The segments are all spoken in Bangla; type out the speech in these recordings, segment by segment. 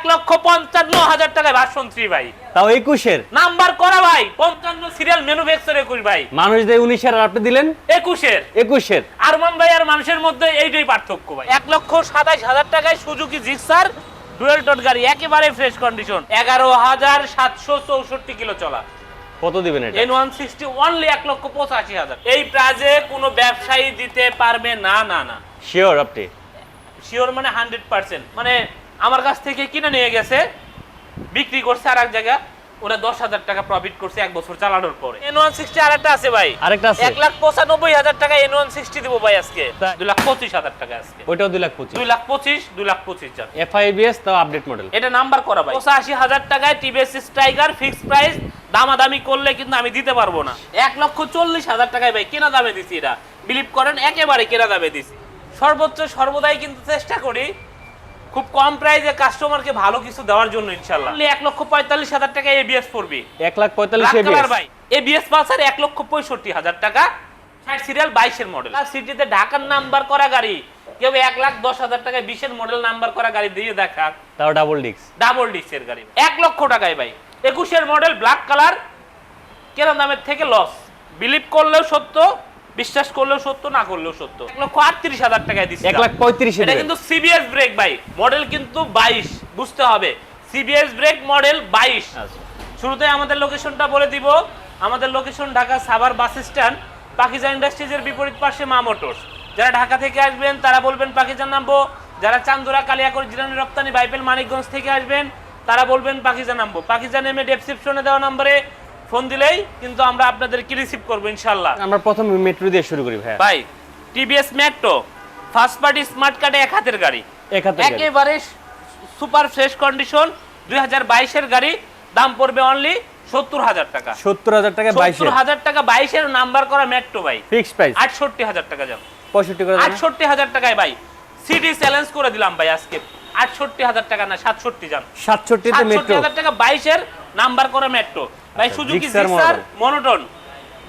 এক লক্ষ পঞ্চান্ন হাজার টাকায় ভার্সন থ্রি ভাই। তাও একুশের? নাম্বার করা ভাই পঞ্চান্ন সিরিয়াল ম্যানুফ্যাকচার একুশ ভাই। মানুষ দেয় উনিশের আর আপনি দিলেন? একুশের। একুশের। আরমান ভাই আর মানুষের মধ্যে এইটাই পার্থক্য ভাই। এক লক্ষ সাতাইশ হাজার টাকায় সুজুকি জিক্সার ডুয়েল টন গাড়ি একেবারে ফ্রেশ কন্ডিশন এগারো হাজার সাতশো চৌষট্টি কিলো চলা। কত দিবেন এটা? এন ওয়ান সিক্সটি অনলি এক লক্ষ পঁচাশি হাজার। এই প্রাইজে কোনো ব্যবসায়ী দিতে পারবে না না না। শিওর আপনি। শিওর মানে হান্ড্রেড পার্সেন্ট মানে আমার কাছ থেকে কিনে নিয়ে গেছে বিক্রি করছে আর এক জায়গা ওরা দশ হাজার টাকা প্রফিট করছে এক বছর চালানোর পরে। এন ওয়ান সিক্সটি আরেকটা আছে ভাই। আরেকটা আছে? এক লাখ পঁচানব্বই হাজার টাকা এন ওয়ান সিক্সটি দেবো ভাই আজকে। দুই লাখ পঁচিশ হাজার টাকা আজকে। ওইটাও দুই লাখ পঁচিশ। দুই লাখ পঁচিশ দুই লাখ পঁচিশ যান এফআইবিএস তাও আপডেট মডেল এটা নাম্বার করা ভাই। পঁচাশি হাজার টাকায় টিভিএস স্ট্রাইকার ফিক্সড প্রাইস দামাদামি করলে কিন্তু আমি দিতে পারব না। এক লক্ষ চল্লিশ হাজার টাকায় ভাই কেনা দামে দিছি এটা। বিলিভ করেন একেবারে কেনা দামে দিছি। সর্বোচ্চ সর্বদাই কিন্তু চেষ্টা করি খুব কম প্রাইসে কাস্টমারকে ভালো কিছু দেওয়ার জন্য ইনশাল্লাহ Only এক লক্ষ পঁয়তাল্লিশ হাজার টাকা এবিএস পড়বে। এক লাখ পঁয়তাল্লিশ ভাই এবিএস পালসার এক লক্ষ পঁয়ষট্টি হাজার টাকা। ষাট সিরিয়াল বাইশের মডেল আর সিটিতে ঢাকার নাম্বার করা গাড়ি। কেউ এক লাখ দশ হাজার টাকায় বিশের মডেল নাম্বার করা গাড়ি দিয়ে দেখা তাও ডাবল ডিক্স ডাবল ডিস্কের গাড়ি। এক লক্ষ টাকায় ভাই। একুশের মডেল ব্ল্যাক কালার কেনা দামের থেকে লস বিলিভ করলেও সত্য। বিশ্বাস করলেও সত্য না করলেও সত্য। এক লক্ষ আটত্রিশ হাজার টাকায় দিচ্ছে এক লাখ পঁয়ত্রিশ এটা কিন্তু সিবিএস ব্রেক ভাই। মডেল কিন্তু বাইশ বুঝতে হবে। সিবিএস ব্রেক মডেল বাইশ। আচ্ছা। শুরুতে আমাদের লোকেশনটা বলে দিব। আমাদের location Dhaka Savar bus stand Pakiza ইন্ডাস্ট্রিজের বিপরীত পাশে মা মোটরস। যারা ঢাকা থেকে আসবেন তারা বলবেন পাকিজা নামবো। যারা চান্দুরা কালিয়াকর জিরানি রপ্তানি বাইপেল মানিকগঞ্জ থেকে আসবেন তারা বলবেন পাকিজা নামবো। পাকিজা নেমে ডেসক্রিপশনে দেওয়া নম্বরে ফোন দিলেই কিন্তু আমরা আপনাদেরকে রিসিভ করব ইনশাল্লাহ আমরা প্রথম মেট্রো দিয়ে শুরু করি ভাই ভাই TVS metro first party smart কার্ডে এক হাতের গাড়ি। এক হাতে গাড়ি। একেবারে সুপার ফ্রেশ কন্ডিশন দুই হাজার বাইশের গাড়ি দাম পড়বে অনলি সত্তর হাজার টাকা। সত্তর হাজার টাকা সত্তর হাজার টাকা বাইশের নাম্বার করা মেট্রো ভাই। ফিক্সড প্রাইস আটষট্টি হাজার টাকা যাও পঁয়ষট্টি। আটষট্টি হাজার টাকায় ভাই সিটি চ্যালেঞ্জ করে দিলাম ভাই আজকে। আটষট্টি হাজার টাকা না সাতষট্টি যান। সাতষট্টি মেট্রো হাজার টাকা বাইশের নাম্বার করা মেট্রো ভাই সুজুকি জিক্সার। মনোটন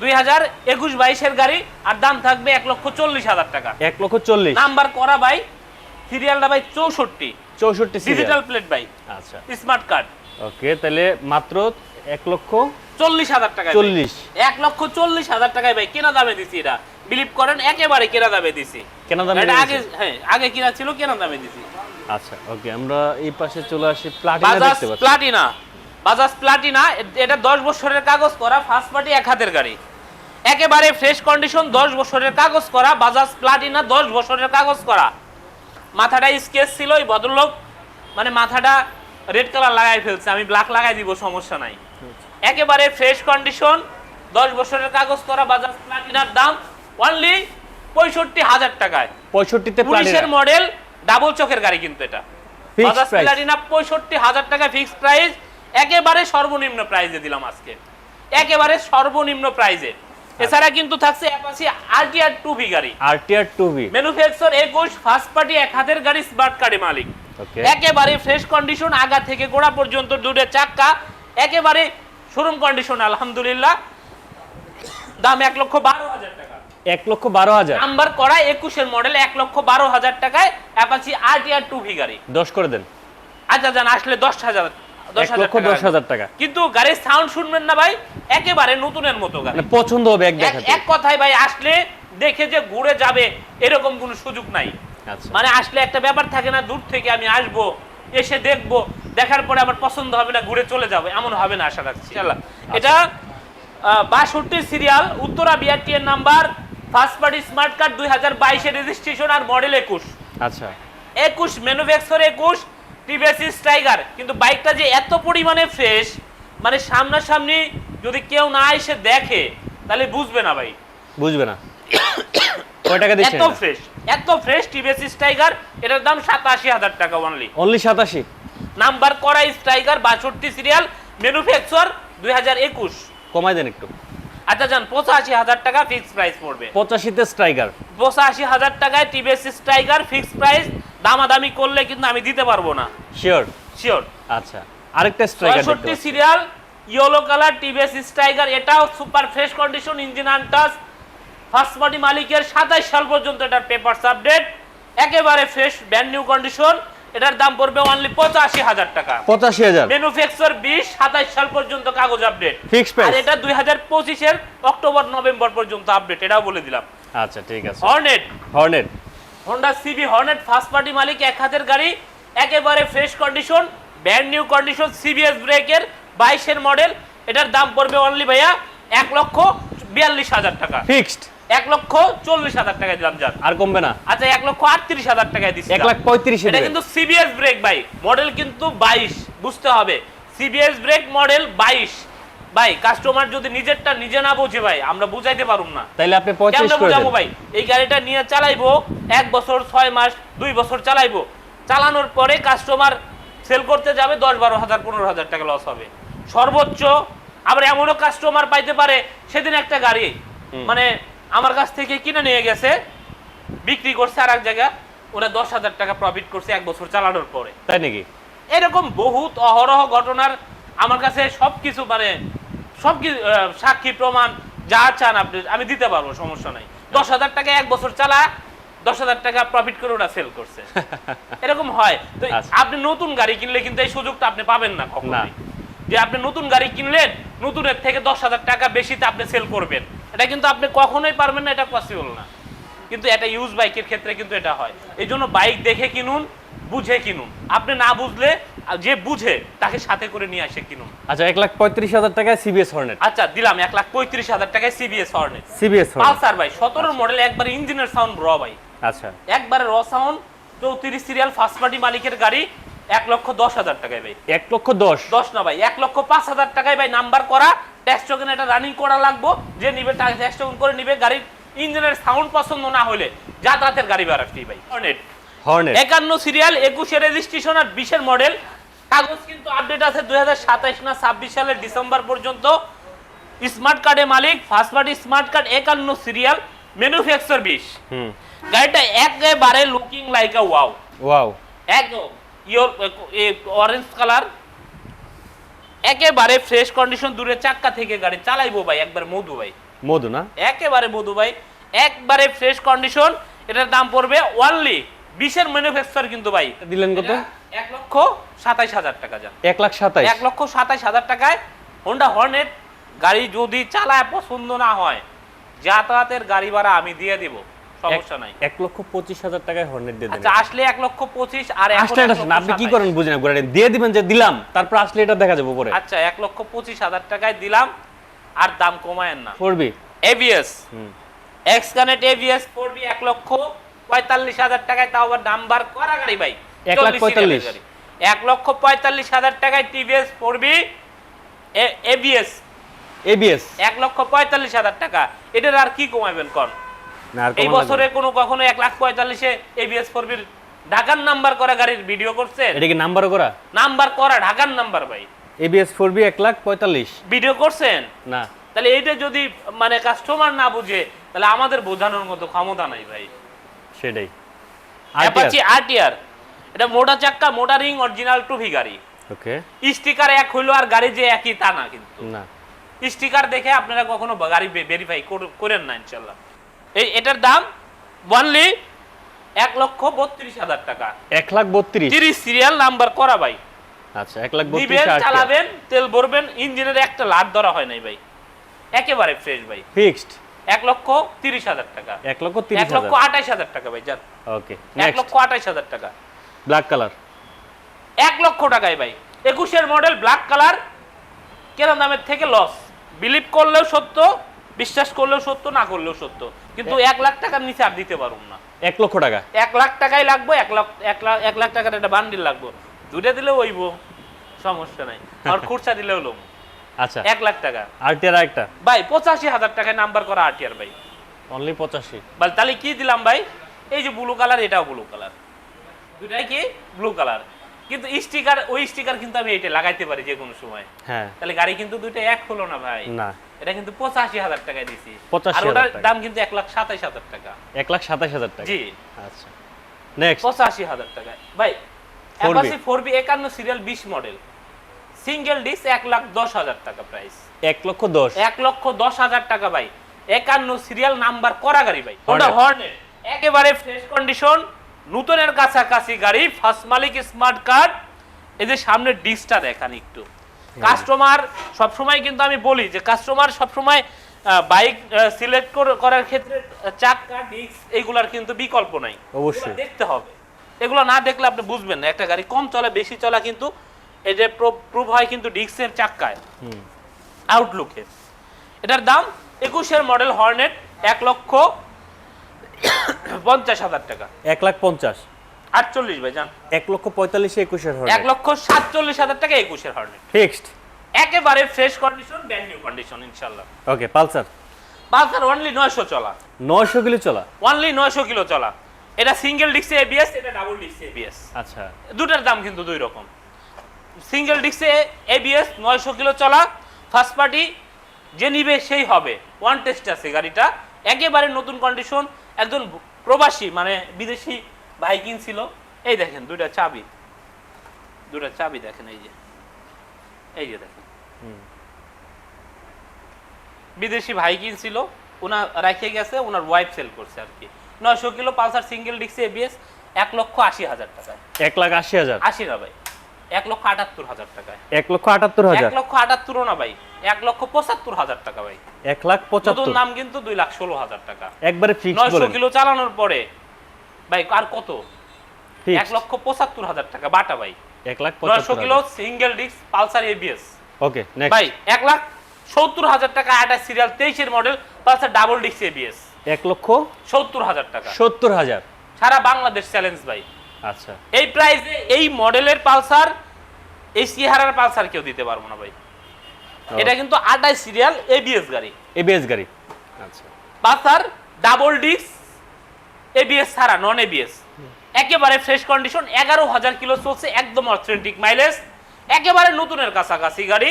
দুই হাজার একুশ বাইশের গাড়ি আর দাম থাকবে এক লক্ষ চল্লিশ হাজার টাকা। এক লক্ষ চল্লিশ। নাম্বার করা ভাই সিরিয়ালটা ভাই চৌষট্টি। চৌষট্টি ডিজিটাল প্লেট ভাই। আচ্ছা। স্মার্ট কার্ড ওকে তাহলে মাত্র এক লক্ষ চল্লিশ হাজার টাকা চল্লিশ। এক লক্ষ চল্লিশ হাজার টাকায় ভাই কেনা দামে দিছি এটা। বিলিভ করেন একেবারে কেনা দামে দিছি। কেন দাম এটা আগে হ্যাঁ আগে কিনা ছিল কেনা দামে দিছি। আচ্ছা ওকে আমরা এই পাশে চলে আসি প্লাটিনা দেখতে পাচ্ছি। প্লাটিনা বাজাজ প্লাটিনা এটা দশ বছরের কাগজ করা ফার্স্ট পার্টি এক হাতের গাড়ি। একেবারে ফ্রেশ কন্ডিশন দশ বছরের কাগজ করা বাজাজ প্লাটিনা দশ বছরের কাগজ করা। মাথাটা স্কেচ ছিল ওই ভদ্রলোক মানে মাথাটা রেড কালার লাগাই ফেলছে আমি ব্ল্যাক লাগাই দিব সমস্যা নাই। একেবারে ফ্রেশ কন্ডিশন দশ বছরের কাগজ করা বাজাজ প্লাটিনার দাম অনলি পঁয়ষট্টি হাজার টাকায়। পঁয়ষট্টিতে পুলিশের মডেল ডাবল চোখের গাড়ি কিন্তু এটা। বাজাজ প্লাটিনা পঁয়ষট্টি হাজার টাকা ফিক্সড প্রাইস একেবারে সর্বনিম্ন প্রাইজে দিলাম আজকে। একেবারে সর্বনিম্ন প্রাইজে এছাড়া কিন্তু থাকছে অ্যাপাচি আরটিআর টু ভি গাড়ি। আরটিআর টু বি ম্যানুফ্যাকচার একুশ ফার্স্ট পার্টি এক হাতের গাড়ি স্মার্ট কার্ডে মালিক। একেবারে ফ্রেশ কন্ডিশন আগা থেকে গোড়া পর্যন্ত দুটো চাক্কা। একেবারে শোরুম কন্ডিশন আলহামদুলিল্লাহ। দাম এক লক্ষ বারো হাজার টাকা। এক লক্ষ বারো হাজার। নাম্বার করা একুশের মডেল এক লক্ষ বারো হাজার টাকায় অ্যাপাচি আরটিআর টু ভি গাড়ি। দশ করে দেন। আচ্ছা জান আসলে দশ হাজার লক্ষ দশ হাজার টাকা। কিন্তু গাড়ির সাউন্ড শুনবেন না ভাই একেবারে নতুনের মতো গাড়ি। মানে পছন্দ হবে এক এক- কথায় ভাই আসলে দেখে যে ঘুরে যাবে এরকম কোনো সুযোগ নাই। আচ্ছা। মানে আসলে একটা ব্যাপার থাকে না দূর থেকে আমি আসব এসে দেখব দেখার পরে আমার পছন্দ হবে না ঘুরে চলে যাবে এমন হবে না আশা রাখছি। এটা বাষট্টি সিরিয়াল উত্তরা বিআরটি এর number first party smart card দুই হাজার বাইশের রেজিস্ট্রেশন আর মডেল একুশ। আচ্ছা। একুশ ম্যানুফ্যাকচার একুশ টিভিএস স্ট্রাইকার কিন্তু বাইকটা যে এত পরিমাণে ফ্রেশ মানে সামনাসামনি যদি কেউ না এসে দেখে তাহলে বুঝবে না ভাই। বুঝবে না। কয় টাকা দিচ্ছেন এত ফ্রেশ এত ফ্রেশ টিভিএস স্ট্রাইকার এটার দাম সাতাশি হাজার টাকা অনলি অনলি সাতাশি? নাম্বার করা স্ট্রাইকার বাষট্টি সিরিয়াল ম্যানুফ্যাকচার দুই হাজার একুশ। কমাই দেন একটু। আচ্ছা যান পঁচাশি হাজার টাকা ফিক্সড প্রাইস পড়বে। পঁচাশিতে স্ট্রাইকার পঁচাশি হাজার টাকায় টিভিএস স্ট্রাইকার ফিক্সড প্রাইস দামাদামি করলে কিন্তু আমি দিতে পারব না। শিওর শিওর আচ্ছা আরেকটা striker ছয়ষট্টি serial yellow colour TVS striker এটাও super fresh condition engine untouched first party মালিকের সাতাইশ সাল পর্যন্ত এটার পেপারস আপডেট একেবারে ফ্রেশ ব্র্যান্ড নিউ কন্ডিশন এটার দাম পড়বে অনলি পঁচাশি হাজার টাকা। পঁচাশি হাজার। ম্যানুফ্যাকচার বিশ সাতাইশ সাল পর্যন্ত কাগজ আপডেট price? আর এটা দুই হাজার পঁচিশের অক্টোবর নভেম্বর পর্যন্ত আপডেট এটাও বলে দিলাম। আচ্ছা ঠিক আছে। Hornet Hornet Honda CB Hornet first party মালিক এক হাতের গাড়ি একেবারে fresh condition brand new condition CBS ব্রেকের বাইশের মডেল এটার দাম পড়বে অনলি ভাইয়া এক লক্ষ বিয়াল্লিশ হাজার টাকা। ফিক্সড এক লক্ষ চল্লিশ হাজার টাকায় দিলাম যান। আর কমবে না। আচ্ছা এক লক্ষ আটত্রিশ হাজার টাকায় দিচ্ছি এক লাখ পঁয়ত্রিশে এটা কিন্তু সিবিএস ব্রেক ভাই মডেল কিন্তু বাইশ বুঝতে হবে। সিবিএস ব্রেক মডেল বাইশ। ভাই কাস্টমার যদি নিজেরটা নিজে না বোঝে ভাই আমরা বুঝাইতে পারুম না। তাইলে আপনি বুঝাবো ভাই? এই গাড়িটা নিয়ে চালাইবো এক বছর ছয় মাস দুই বছর চালাইবো। চালানোর পরে কাস্টমার সেল করতে যাবে দশ বারো হাজার পনেরো হাজার টাকা লস হবে। সর্বোচ্চ আবার এমনও কাস্টমার পাইতে পারে সেদিন একটা গাড়ি মানে আমার কাছ থেকে কিনে নিয়ে গেছে বিক্রি করছে আর এক জায়গা ওরা দশ হাজার টাকা প্রফিট করছে এক বছর চালানোর পরে। তাই নাকি? এরকম বহুত অহরহ ঘটনার আমার কাছে সবকিছু মানে সব কিছু সাক্ষী প্রমাণ যা চান আপনি আমি দিতে পারব সমস্যা নাই। দশ হাজার টাকা এক বছর চালা দশ হাজার টাকা প্রফিট করে ওরা সেল করছে। এরকম হয়। তো আচ্ছা। আপনি নতুন গাড়ি কিনলে কিন্তু এই সুযোগটা আপনি পাবেন না কখনোই। না। যে আপনি নতুন গাড়ি কিনলেন নতুনের থেকে দশ হাজার টাকা বেশিতে আপনি সেল করবেন। এটা কিন্তু আপনি কখনোই পারবেন না এটা পসিবল না। কিন্তু এটা ইউজ বাইকের ক্ষেত্রে কিন্তু এটা হয়। এই জন্য বাইক দেখে কিনুন বুঝে কিনুন। আপনি না বুঝলে যে বুঝে তাকে সাথে করে নিয়ে আসে কিনুন। আচ্ছা এক লাখ পঁয়ত্রিশ হাজার টাকায় সিবিএস হর্নেট আচ্ছা দিলাম এক লাখ পঁয়ত্রিশ হাজার টাকায় সিবিএস হর্নেট সিবিএস পালসার ভাই সতেরোর মডেল একবার ইঞ্জিনের সাউন্ড র ভাই। আচ্ছা। একবারে র সাউন্ড চৌত্রিশ সিরিয়াল ফার্স্ট পার্টি মালিকের গাড়ি এক লক্ষ দশ হাজার টাকায় ভাই। এক লক্ষ দশ। দশ না ভাই এক লক্ষ পাঁচ হাজার টাকায় ভাই নাম্বার করা ট্যাক্স টোকেন এটা রানিং করা লাগবো যে নিবে ট্যাক্স টোকেন করে নিবে গাড়ির ইঞ্জিনের সাউন্ড পছন্দ না হলে যাতায়াতের গাড়ি ভাড়া ফ্রি ভাই। হর্নেট হর্নেট একান্ন সিরিয়াল একুশে রেজিস্ট্রেশন আর বিশের মডেল কাগজ কিন্তু আপডেট আছে দুই না ছাব্বিশ সালের ডিসেম্বর পর্যন্ত। স্মার্ট কার্ডে মালিক ফার্স্ট পার্টি স্মার্ট কার্ড একান্ন সিরিয়াল ম্যানুফ্যাকচার বিশ। হুম। গাড়িটা একেবারে looking like a wow wow একদম। ইয়োর অরেঞ্জ কালার একেবারে ফ্রেশ কন্ডিশন দূরে চাক্কা থেকে গাড়ি চালাইবো ভাই একবার মধু ভাই। মধু না? একেবারে মধু ভাই একবারে ফ্রেশ কন্ডিশন এটার দাম পড়বে ওয়ানলি বিশের ম্যানুফ্যাকচার কিন্তু ভাই। দিলেন কত? এক লক্ষ সাতাইশ হাজার টাকা যান। এক লাখ সাতাইশ। এক লক্ষ সাতাইশ হাজার টাকায় হোন্ডা হর্নেট গাড়ি যদি চালায় পছন্দ না হয় যাতায়াতের গাড়ি ভাড়া আমি দিয়ে দিব। সমস্যা নাই। এক লক্ষ হাজার টাকায় হর্নেট দিয়ে দেবেন। আচ্ছা আসলে লক্ষ পঁচিশ আর এখন আসলে এক এটা লক্ষ শোন, আপনি কি করেন বুঝেন না দিয়ে দিবেন যে দিলাম তারপর আসলে এটা দেখা যাবে পরে আচ্ছা লক্ষ হাজার টাকায় দিলাম আর দাম কমায়েন না। করবি এবিএস হুম। এক্স কানেক্ট এবিএস পড়বি এক লক্ষ পঁয়তাল্লিশ হাজার টাকায় তাও আবার নাম্বার করা গাড়ি ভাই। এক লাখ 40 সিরিয়ালের 45 গাড়ি। এক লক্ষ পঁয়তাল্লিশ হাজার টাকায় টিভিএস পড়বি এবিএস এবিএস এক লক্ষ পঁয়তাল্লিশ হাজার টাকা। এটার আর কি কমাবেন কন? এই বছরে কোনো কখনো এক লাখ পঁয়তাল্লিশে এবিএস ফোরবির ঢাকার নাম্বার করা গাড়ির ভিডিও করছেন? না। এটা কি নাম্বারও করা? নাম্বার করা ঢাকার নাম্বার ভাই। এবিএস ফোর বি এক লাখ পঁয়তাল্লিশ। ভিডিও করছেন? না। তাহলে এইটা যদি মানে কাস্টমার না বুঝে তাহলে আমাদের বোঝানোর মতো ক্ষমতা নাই ভাই। সেটাই। অ্যাপাচি আরটিআর এটা মোটা চাক্কা মোটা রিং অরিজিনাল টুভি গাড়ি। ওকে স্টিকার এক হইল আর গাড়ি যে একই তা না কিন্তু। না। স্টিকার দেখে আপনারা কখনো গাড়ি ভেরিফাই করেন না ইনশাল্লাহ। এই এটার দাম ওয়ানলি এক লক্ষ বত্রিশ হাজার টাকা। এক লাখ বত্রিশ। তিরিশ সিরিয়াল নাম্বার করা ভাই। আচ্ছা এক লাখ বত্রিশ চালাবেন তেল ভরবেন ইঞ্জিনের একটা লাট ধরা হয় নাই ভাই। একেবারে ফ্রেশ ভাই। ফিক্সড এক লক্ষ তিরিশ হাজার টাকা। এক লক্ষ তিরিশ এক লক্ষ আঠাইশ হাজার টাকা ভাই যান। ওকে এক লক্ষ আঠাইশ হাজার টাকা। ব্ল্যাক কালার এক লক্ষ টাকায় ভাই। একুশের মডেল ব্ল্যাক কালার কেনা দামের থেকে লস বিলিভ করলেও সত্য বিশ্বাস করলেও সত্য না করলেও সত্য। কিন্তু এক লাখ টাকার নিচে আর দিতে পারুম না। এক লক্ষ টাকা? এক লাখ টাকাই লাগবো এক লাখ এক লাখ এক লাখ টাকার একটা বান্ডিল লাগবো। দুইটা দিলেও ওইব সমস্যা নাই। আর খুরসা দিলেও লোম আচ্ছা। এক লাখ টাকা। আরটিআর একটা ভাই পঁচাশি হাজার টাকায় নাম্বার করা আরটিআর ভাই। অনলি পঁচাশি। তাহলে কি দিলাম ভাই? এই যে ব্লু কালার এটাও ব্লু কালার দুটাই কি? ব্লু কালার কিন্তু স্টিকার ওই স্টিকার কিন্তু আমি এটা লাগাইতে পারি যে কোনো সময়। হ্যাঁ। তাহলে গাড়ি কিন্তু দুটো এক হলো না ভাই? না। এটা কিন্তু পঁচাশি হাজার টাকায় দিছি। 85,000 আর ওটার দাম কিন্তু এক লাখ সাতাইশ হাজার টাকা। এক লাখ সাতাশ হাজার টাকা। জি। আচ্ছা। নেক্সট পঁচাশি হাজার টাকায়। ভাই 4B অ্যাপাচি ফোর বি একান্ন সিরিয়াল বিশ মডেল। সিঙ্গেল ডিস এক লাখ দশ হাজার টাকা প্রাইস এক লক্ষ দশ। এক লক্ষ দশ হাজার টাকা ভাই। একান্ন সিরিয়াল নাম্বার করা গাড়ি ভাই। ওটা। হর্নের একেবারে ফ্রেশ কন্ডিশন নতুনের কাছাকাছি গাড়ি ফার্স্ট মালিক স্মার্ট কার্ড এই যে সামনের ডিস্কটা দেখান একটু। কাস্টমার সবসময় কিন্তু আমি বলি যে কাস্টমার সবসময় বাইক সিলেক্ট করার ক্ষেত্রে চাক্কা ডিস্ক এইগুলার কিন্তু বিকল্প নাই। অবশ্যই। দেখতে হবে। এগুলো না দেখলে আপনি বুঝবেন না। একটা গাড়ি কম চলে বেশি চলা কিন্তু এই যে প্রুভ হয় কিন্তু ডিস্কের চাক্কায়। আউটলুকে এটার দাম একুশের মডেল হর্নেট এক লক্ষ পঞ্চাশ হাজার টাকা। এক লাখ পঞ্চাশ। আটচল্লিশ ভাই যান এক লক্ষ পঁয়তাল্লিশে একুশের হবে এক লক্ষ সাতচল্লিশ হাজার টাকা একুশের হর্নেট। ফিক্সড। একেবারে fresh condition brand new condition ইনশাল্লাহ ওকে পালসার। পালসার অনলি নয়শো চলা। নয়শো কিলো চলা? অনলি নয়শো কিলো চলা। এটা সিঙ্গেল ডিক্সে এবিএস এটা ডাবল ডিক্সে এবিএস আচ্ছা। দুটার দাম কিন্তু দুই রকম। সিঙ্গেল ডিক্সে এবিএস নয়শো কিলো চলা। ফার্স্ট পার্টি যে নিবে সেই হবে। ওয়ান টেস্ট আছে গাড়িটা। একেবারে নতুন কন্ডিশন একজন প্রবাসী মানে বিদেশি ভাই কিনছিল। এই দেখেন দুইটা চাবি। দুটা চাবি দেখেন এই যে। এই যে দেখেন। বিদেশি ভাই কিনছিল ওনার রেখে গেছে ওনার ওয়াইফ সেল করছে আর কি। নয়শো কিলো পালসার সিঙ্গেল ডিক্সি এবিএস এক লক্ষ আশি হাজার টাকা এক লাখ আশি হাজার। আশি না ভাই। এক লক্ষ আটাত্তর হাজার টাকায়। এক লক্ষ আটাত্তর হাজার? এক লক্ষ আটাত্তরও না ভাই এক লক্ষ পঁচাত্তর হাজার টাকা ভাই। এক লাখ পঁচাত্তর। নাম কিন্তু দুই লাখ ষোলো হাজার টাকা। একবারে ফিক্সড নয়শো কিলো চালানোর পরে ভাই আর কত? এক লক্ষ পঁচাত্তর হাজার টাকা বাটা ভাই। এক লাখ নয়শো পঁচাত্তর kilo single disc Pulsar ABS okay ভাই এক লাখ সত্তর হাজার টাকা আঠাশ সিরিয়াল তেইশের model Pulsar double disc ABS এক লক্ষ সত্তর হাজার টাকা। সত্তর হাজার। সারা বাংলাদেশ চ্যালেঞ্জ ভাই। আচ্ছা। এই প্রাইসে এই মডেলের পালসার এই সিহারার পালসার কেউ দিতে পারব না ভাই। এটা কিন্তু আটাই সিরিয়াল এবিএস গাড়ি। এবিএস গাড়ি। আচ্ছা। পালসার ডাবল ডিস্ক এবিএস ছাড়া নন এবিএস একেবারে ফ্রেশ কন্ডিশন এগারো হাজার কিলো চলছে একদম অথেন্টিক মাইলেজ একেবারে নতুনের কাছাকাছি গাড়ি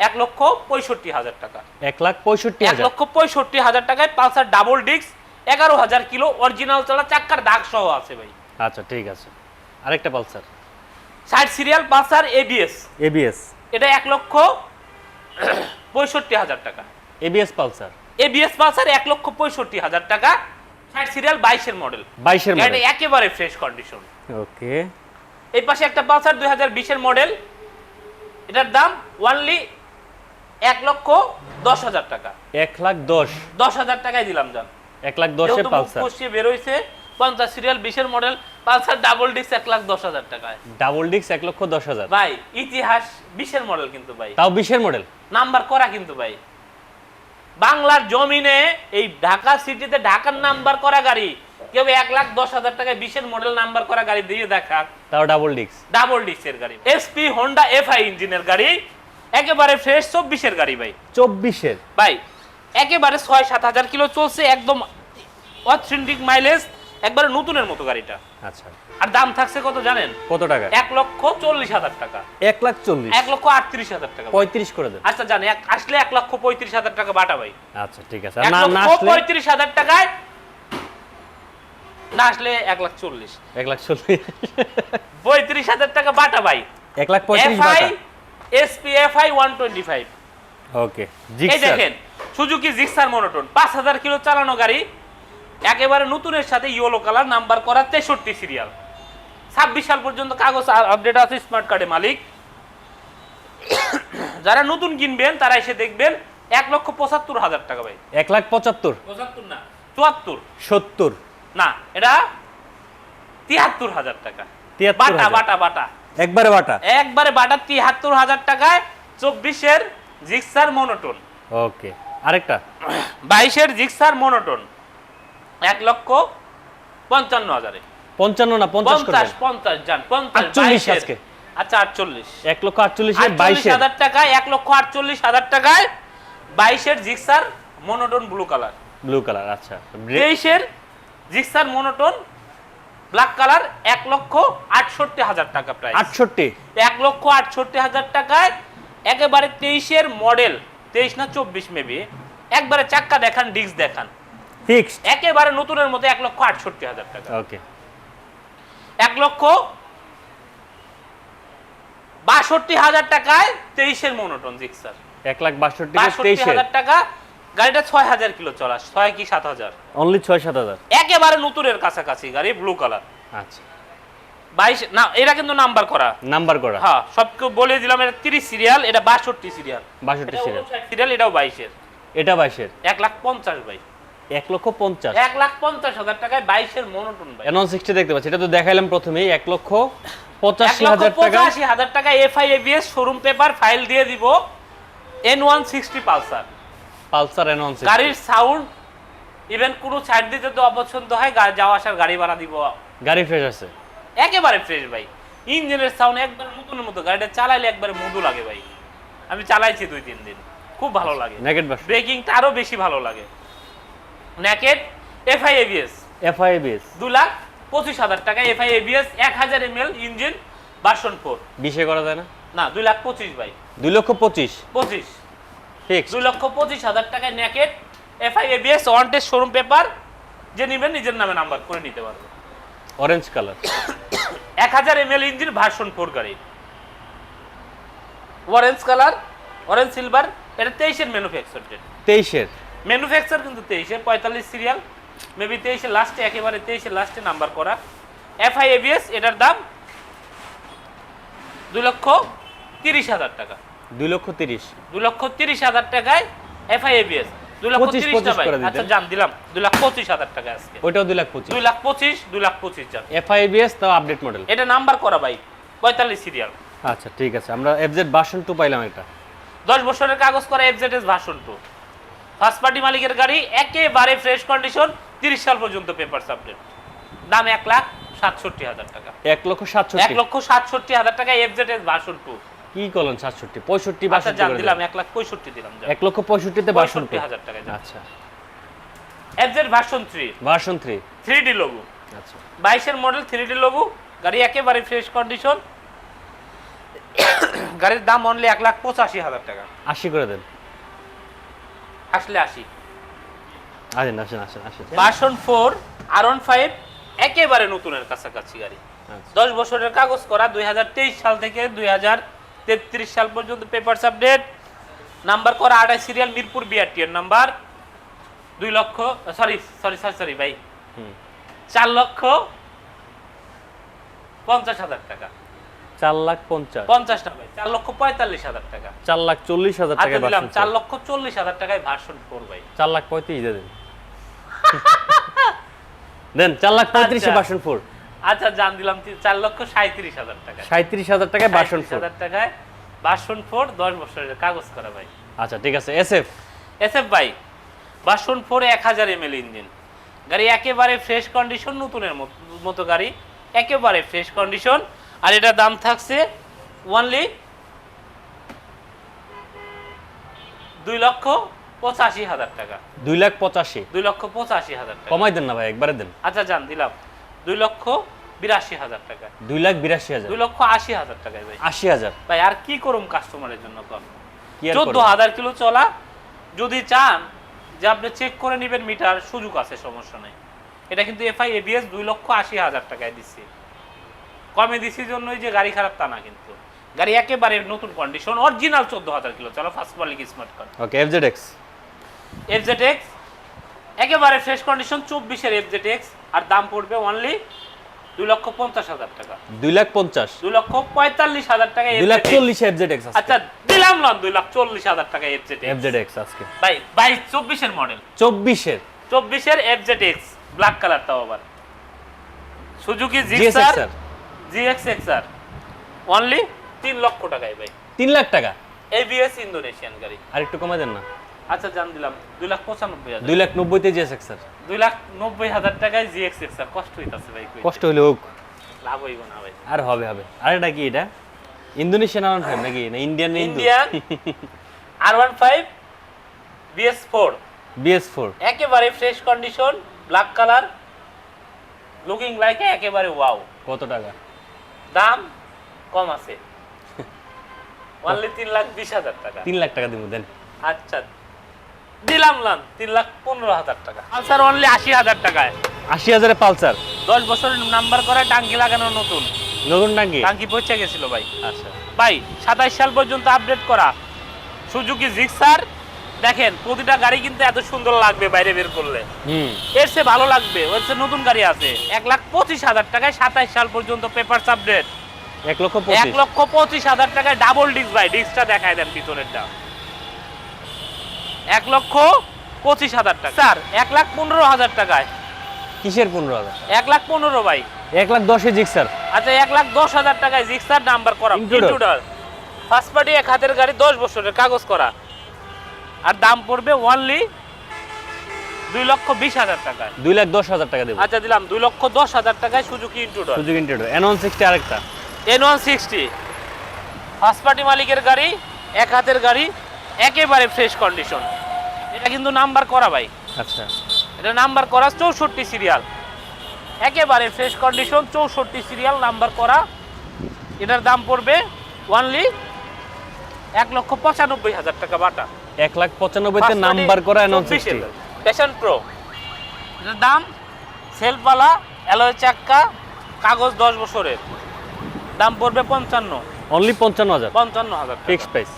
এক লক্ষ পঁয়ষট্টি হাজার টাকা। এক লাখ পঁয়ষট্টি এক লক্ষ পঁয়ষট্টি হাজার টাকায় পালসার ডাবল ডিস্ক এগারো হাজার কিলো অরিজিনাল চলা চাক্কার দাগ সহ আছে ভাই। আচ্ছা ঠিক আছে। আরেকটা পালসার। ষাট সিরিয়াল পালসার এবিএস এবিএস এটা এক লক্ষ পঁয়ষট্টি হাজার টাকা। ABS Pulsar. এবিএস পালসার এক লক্ষ পঁয়ষট্টি হাজার টাকা। ষাট সিরিয়াল বাইশের মডেল। বাইশের মডেল। একেবারে ফ্রেশ কন্ডিশন। ওকে। এই পাশে একটা পালসার দুই হাজার বিশের মডেল। এটার দাম ওয়ানলি এক লক্ষ দশ হাজার টাকা। এক লাখ দশ। দশ হাজার টাকায় দিলাম যান এক লাখ দশে পালসার। বেরোইছে পঞ্চাশ সিরিয়াল বিশের মডেল পালসার ডাবল ডিস্ক এক লাখ দশ হাজার টাকায়। ডাবল ডিস্ক এক লক্ষ দশ হাজার। ভাই ইতিহাস বিশের মডেল কিন্তু ভাই। তাও বিশের মডেল নাম্বার করা কিন্তু ভাই। বাংলার জমিনে এই ঢাকা সিটিতে ঢাকার নাম্বার করা গাড়ি কেউ এক লাখ দশ হাজার টাকায় বিশের মডেল নাম্বার করা গাড়ি দিয়ে দেখা তাও ডাবল ডিস্ক ডাবল ডিস্কের গাড়ি। এসপি হোন্ডা এফআই ইঞ্জিনের গাড়ি একেবারে ফ্রেশ চব্বিশের গাড়ি ভাই। চব্বিশের? ভাই একেবারে ছয় সাত হাজার কিলো চলছে একদম অথেন্টিক মাইলেজ একবারে নতুনের মতো গাড়িটা। আচ্ছা। আর দাম থাকছে কত জানেন? কত টাকা? এক লক্ষ চল্লিশ হাজার টাকা। এক লাখ চল্লিশ। এক লক্ষ আটত্রিশ হাজার টাকা। পঁয়ত্রিশ করে দেন। আচ্ছা জানে এক- আসলে এক লক্ষ পঁয়ত্রিশ হাজার টাকা বাটা ভাই। আচ্ছা ঠিক আছে। এক লক্ষ পঁয়ত্রিশ হাজার টাকায় না আসলে এক লাখ চল্লিশ। এক লাখ চল্লিশ। পঁয়ত্রিশ হাজার টাকা বাটা ভাই। এক লাখ পঁয়ত্রিশ বাটা। ওয়ান টোয়েন্টি ফাইভ ওকে এই দেখেন সুজুকি জিক্সার মনোটন পাঁচ হাজার কিলো চালানো গাড়ি একেবারে নতুনের সাথে ইয়েলো কালার নাম্বার করা তেষট্টি সিরিয়াল ছাব্বিশ সাল পর্যন্ত কাগজ আপডেট আছে স্মার্ট কার্ডে মালিক। যারা নতুন কিনবেন তারা এসে দেখবেন এক লক্ষ পঁচাত্তর হাজার টাকা ভাই। এক লাখ পঁচাত্তর? পঁচাত্তর না চুয়াত্তর। সত্তর। না এটা তিয়াত্তর হাজার টাকা। বাটা বাটা বাটা। একবারে বাটা? একবারে বাটা তিয়াত্তর হাজার টাকায় চব্বিশের জিক্সার মনোটন ওকে আরেকটা। বাইশের জিক্সার মনোটন এক লক্ষ পঞ্চান্ন হাজারে। পঞ্চান্ন না পঞ্চাশ পঞ্চাশ যান পঞ্চাশ আজকে। আচ্ছা আটচল্লিশ। এক লক্ষ আটচল্লিশ বাইশে হাজার টাকায় এক লক্ষ আটচল্লিশ হাজার টাকায় বাইশের Gixxer monotone blue colour. Blue colour আচ্ছা। তেইশের জিক্সার মনোটন ব্ল্যাক কালার এক লক্ষ আটষট্টি হাজার টাকা প্রাইস আটষট্টি? এক লক্ষ আটষট্টি হাজার টাকায় একেবারে তেইশের মডেল তেইশ না চব্বিশ মেবি একবারে চাক্কা দেখান ডিস্ক দেখান। ফিক্সড? একেবারে নতুনের মতো এক লক্ষ আটষট্টি হাজার টাকা। ওকে। এক লক্ষ বাষট্টি হাজার টাকায় তেইশের মনোটন জিক্সার। এক লাখ বাষট্টি হাজার টাকা গাড়িটা ছয় হাজার কিলো চলা ছয় কি সাত হাজার? অনলি ছয় সাত হাজার? একেবারে নতুনের কাছাকাছি গাড়ি ব্লু কালার আচ্ছা। বাইশ না এটা কিন্তু নাম্বার করা। নাম্বার করা। হ্যাঁ সবকে বলে দিলাম এটা তিরিশ সিরিয়াল এটা বাষট্টি সিরিয়াল বাষট্টি সিরিয়াল সিরিয়াল এটাও বাইশের। এটা বাইশের। এক লাখ পঞ্চাশ ভাই। এক লক্ষ পঞ্চাশ। এক লাখ পঞ্চাশ হাজার টাকায় বাইশের মনোটন ভাই এনন সিক্সটি দেখতে পাচ্ছি এটা তো দেখাইলাম প্রথমেই এক লক্ষ পঁচাশি হাজার টাকা। পঁচাশি হাজার টাকা FI ABS showroom paper file দিয়ে দিব। N one sixty Pulsar. Pulsar এনন গাড়ির সাউন্ড ইভেন কোনো যদি অপছন্দ হয় যাওয়া আসার গাড়ি ভাড়া দিব। গাড়ি ফ্রেশ আছে। একেবারে ফ্রেশ ভাই। ইঞ্জিনের সাউন্ড একবার নতুনের মতো গাড়িটা চালাইলে একবারে মধু লাগে ভাই। আমি চালাইছি দুই তিন দিন। খুব ভালো লাগে। নেগেট ব্রেকিংটা আরও বেশি ভালো লাগে। ন্যাকেট এফআই এবিএস এফআইবিএস দু লাখ পঁচিশ হাজার টাকা এফআই এবিএস এক হাজার M L engine version four বিশে করা যায় না? না দুই লাখ পঁচিশ ভাই। দুই লক্ষ পঁচিশ? পঁচিশ। ফিক্স দুই লক্ষ পঁচিশ হাজার টাকায় naked FI ABS one test showroom paper যে নেবেন নিজের নামে নাম্বার করে নিতে পারবে অরেঞ্জ কালার এক হাজার M L engine version four গাড়ি। অরেঞ্জ কালার অরেঞ্জ সিলভার এটা তেইশের ম্যানুফ্যাকচার ডেট তেইশের? ম্যানুফ্যাকচার কিন্তু তেইশে পঁয়তাল্লিশ সিরিয়াল মেবি তেইশে লাস্টে একেবারে তেইশে লাস্টে নাম্বার করা। এফআই এবিএস এটার দাম দু লক্ষ তিরিশ হাজার টাকা। দুই লক্ষ তিরিশ। দু লক্ষ তিরিশ হাজার টাকায় এফআই এবিএস দু লক্ষ তিরিশ দিতেন। আচ্ছা জান দিলাম। দু লাখ পঁচিশ হাজার টাকা আজকে। ওইটাও দুই লাখ পঁচিশ। দুই লাখ পঁচিশ দুই লাখ পঁচিশ যান এফআইবিএস তাও আপডেট মডেল এটা নাম্বার করা ভাই পঁয়তাল্লিশ সিরিয়াল আচ্ছা ঠিক আছে। আমরা এফজেড বাসন টু পাইলাম এটা দশ বছরের কাগজ করা FZS version two first party মালিকের গাড়ি একেবারে ফ্রেশ কন্ডিশন তিরিশ সাল পর্যন্ত পেপার আপডেট দাম এক লাখ সাতষট্টি হাজার টাকা। এক লক্ষ এক সাতষট্টি লক্ষ সাতষট্টি হাজার টাকা এফজেডএস ভার্সন টু কি করলেন সাতষট্টি? পঁয়ষট্টি আচ্ছা বাষট্টি দিলাম এক লাখ পঁয়ষট্টি দিলাম এক লক্ষ পঁয়ষট্টিতে বাসন পঁয়ষট্টি হাজার টাকা আচ্ছা। FZ version three version three three D logo আচ্ছা। বাইশের মডেল থ্রি ডি লোগো গাড়ি একেবারে ফ্রেশ কন্ডিশন গাড়ির দাম অনলি এক লাখ পঁচাশি হাজার টাকা। আশি করে দেন। আসলে আসি। আসেন আসেন আসেন আসেন। Version four R one five একেবারে নতুনের কাছাকাছি গাড়ি। আচ্ছা। দশ বছরের কাগজ করা দুই সাল থেকে দুই সাল পর্যন্ত পেপার আপডেট নাম্বার করা আড়াই সিরিয়াল মিরপুর বিআরটি এর নাম্বার দুই লক্ষ সরি সরি সরি সরি ভাই। হুম। চার লক্ষ পঞ্চাশ হাজার টাকা। চার লাখ পঞ্চাশ। পঞ্চাশ না ভাই চার লক্ষ পঁয়তাল্লিশ হাজার টাকা। চার লাখ চল্লিশ হাজার আচ্ছা টাকা দিলাম চার লক্ষ চল্লিশ হাজার টাকায় ভার্সন ফোর ভাই। চার লাখ পঁয়ত্রিশ দিয়ে দেন। দেন চার লাখ পঁয়ত্রিশে আচ্ছা। ফোর আচ্ছা জান দিলাম চার লক্ষ সাঁত্রিশ হাজার টাকা। সাঁত্রিশ হাজার টাকায় বাসন ফোর হাজার টাকায় বাসন ফোর দশ বছরের কাগজ করা ভাই। আচ্ছা ঠিক আছে এস এফ এস এফ ভাই বাসন ফোর এক হাজার এম ইঞ্জিন গাড়ি একেবারে ফ্রেশ কন্ডিশন নতুনের মতো গাড়ি। একেবারে ফ্রেশ কন্ডিশন আর এটার দাম থাকছে ওনলি দুই লক্ষ পঁচাশি হাজার টাকা। দুই লাখ পঁচাশি? দুই লক্ষ পঁচাশি হাজার টাকা। কমাই দেন না ভাই একবারে দেন। আচ্ছা জান দিলাম। দুই লক্ষ বিরাশি হাজার টাকা। দুই লাখ বিরাশি হাজার। দুই লক্ষ আশি হাজার টাকায় ভাই। আশি হাজার। ভাই আর কি করুম কাস্টমারের জন্য কম? চোদ্দ হাজার কিলো চলা যদি চান যে আপনি চেক করে নেবেন মিটার সুযোগ আছে সমস্যা নেই। এটা কিন্তু এফআই এবিএস দুই লক্ষ আশি হাজার টাকায় দিচ্ছি। কমে দিছি জন্যই যে গাড়ি খারাপ তা না কিন্তু। গাড়ি একেবারে নতুন কন্ডিশন অরিজিনাল চোদ্দ হাজার কিলো চলো ফার্স্ট মালিক smart card okay FZ X FZ X একেবারে ফ্রেশ কন্ডিশন চব্বিশের এফজেড এক্স আর দাম পড়বে অনলি দুই লক্ষ পঞ্চাশ হাজার টাকা। দুই লাখ পঞ্চাশ। দুই লক্ষ পঁয়তাল্লিশ হাজার টাকা দুই লাখ চল্লিশ এফজেড এক্স আচ্ছা দিলাম না দুই লাখ চল্লিশ হাজার টাকা এফজেড এক্স এফজেড এক্স আজকে। ভাই বাইশ চব্বিশের মডেল চব্বিশের। চব্বিশের এফজেড এক্স ব্ল্যাক কালারটাও আবার। Suzuki Gixxer sir GX XR only তিন লক্ষ টাকায় ভাই। তিন লাখ টাকা? এবিএস ইন্দোনেশিয়ান গাড়ি। আর একটু কমাই দেন না। আচ্ছা জান দিলাম দুই লাখ পঁচানব্বই হাজার। দুই লাখ নব্বইতে জিএস এক্স স্যার দুই লাখ নব্বই হাজার টাকায় জিএক্স এক্সআর কষ্ট হইতাছে ভাই কষ্ট হলে হোক। লাভ হইব না ভাই। আর হবে হবে। আর এটা কি এটা? ইন্দোনেশিয়ান আর ফাইভ নাকি? না Indian Indian R one five BS four BS four একেবারে fresh condition black colour looking like একেবারে ওয়াও কত টাকা? দাম কম আছে। অনলি তিন লাখ বিশ হাজার টাকা। তিন লাখ টাকা দিব দেন। আচ্ছা দিলাম লান তিন লাখ পনেরো হাজার টাকা। আলসার অনলি আশি হাজার টাকায়। আশি হাজারে পালসার? দশ বছরের নাম্বার করা টাঙ্কি লাগানো নতুন। নতুন টাঙ্কি? টাঙ্কি পৌঁছে গেছিল ভাই। আচ্ছা। ভাই সাতাইশ সাল পর্যন্ত আপডেট করা। সুজুকি জিক্সার দেখেন প্রতিটা গাড়ি কিন্তু এত সুন্দর লাগবে বাইরে বের করলে। এর চেয়ে ভালো লাগবে ওর চেয়ে নতুন গাড়ি আছে। এক লাখ পঁচিশ হাজার টাকায় সাতাইশ সাল পর্যন্ত পেপার আপডেট এক লক্ষ এক লক্ষ পঁচিশ হাজার টাকায় ডাবল ডিস্ক ভাই ডিস্কটা দেখায় দেন পিছনেরটা এক লক্ষ পঁচিশ হাজার টাকা। স্যার। এক লাখ পনেরো হাজার টাকায়। কিসের পনেরো হাজার? এক লাখ পনেরো ভাই। এক লাখ দশে জিক্সার আচ্ছা এক লাখ দশ হাজার টাকায় জিক্সার নাম্বার করা। ফার্স্ট পার্টি এক হাতের গাড়ি দশ বছরের কাগজ করা। আর দাম পড়বে ওনলি দুই লক্ষ বিশ হাজার টাকায়। দুই লাখ দশ হাজার টাকা দেবো। আচ্ছা দিলাম। দুই লক্ষ দশ হাজার টাকায় সুজুকি ইন্ট্রুডার সুযোগ ইন্টারভিউ এন ওয়ান সিক্সটি আরেকটা। N one sixty first party মালিকের গাড়ি এক হাতের গাড়ি একেবারে ফ্রেশ কন্ডিশন এটা কিন্তু নাম্বার করা ভাই। আচ্ছা। এটা নাম্বার করা চৌষট্টি সিরিয়াল একেবারে ফ্রেশ কন্ডিশন চৌষট্টি সিরিয়াল নাম্বার করা। এটার দাম পড়বে ওয়ানলি এক লক্ষ পঁচানব্বই হাজার টাকা বাটা। এক লাখ পঁচানব্বইতে নাম্বার করা প্যাশন প্রো এটার দাম সেলফওয়ালা অ্যালয় চাক্কা কাগজ দশ বছরের। দাম পড়বে পঞ্চান্ন। অনলি পঞ্চান্ন হাজার। পঞ্চান্ন হাজার। ফিক্সড প্রাইস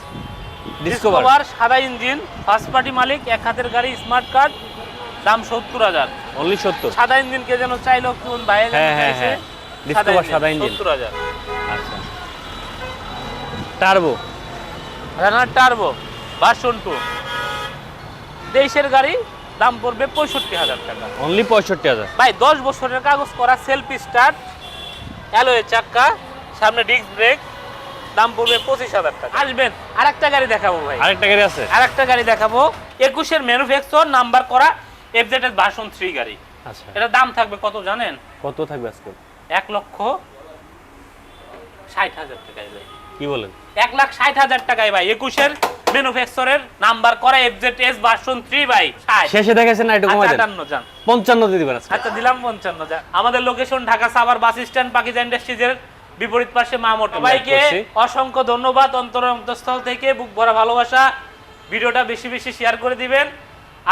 ডিসকভার সাদা ইঞ্জিন ফার্স্ট পার্টি মালিক এক হাতের গাড়ি স্মার্ট কার্ড দাম সত্তর হাজার। অনলি সত্তর। সাদা ইঞ্জিন কে যেন চাইলো কোন ভাই হ্যাঁ, হ্যাঁ, হ্যাঁ। সাদা engine। সত্তর হাজার। আচ্ছা। Turbo runner turbo version two দেশের গাড়ি দাম পড়বে পঁয়ষট্টি হাজার টাকা। অনলি পঁয়ষট্টি হাজার। ভাই দশ বছরের কাগজ করা সেলফি স্টার্ট অ্যালোয়ে চাক্কা সামনে ডিস্ক ব্রেক দাম পড়বে পঁচিশ হাজার টাকা। আসবেন আরেকটা গাড়ি দেখাবো ভাই। আরেকটা গাড়ি আছে? আরেকটা গাড়ি দেখাবো। একুশের ম্যানুফ্যাকচার নাম্বার করা এফজেড এর ভার্সন থ্রি গাড়ি। আচ্ছা। এটার দাম থাকবে কত জানেন? কত থাকবে আজকে? এক লক্ষ ষাট হাজার টাকায় ভাই। কি বলেন? এক লাখ ষাট হাজার টাকায় ভাই একুশের ম্যানুফ্যাকচারের নাম্বার করা এফজেড এস ভার্সন ভাই শেষে দেখেছেন না একটু কমাই দেন। যান। দিয়ে দিবেন আচ্ছা দিলাম আমাদের location Dhaka Savar bus stand Pakiza ইন্ডাস্ট্রিজের বিপরীত পাশে ভাইকে অসংখ্য ধন্যবাদ অন্তর অন্তঃস্থল থেকে বুক ভরা ভালোবাসা। ভিডিওটা বেশি বেশি শেয়ার করে দিবেন।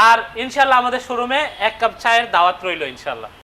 আর ইনশাল্লাহ আমাদের শোরুমে এক কাপ চায়ের দাওয়াত রইল ইনশাল্লাহ।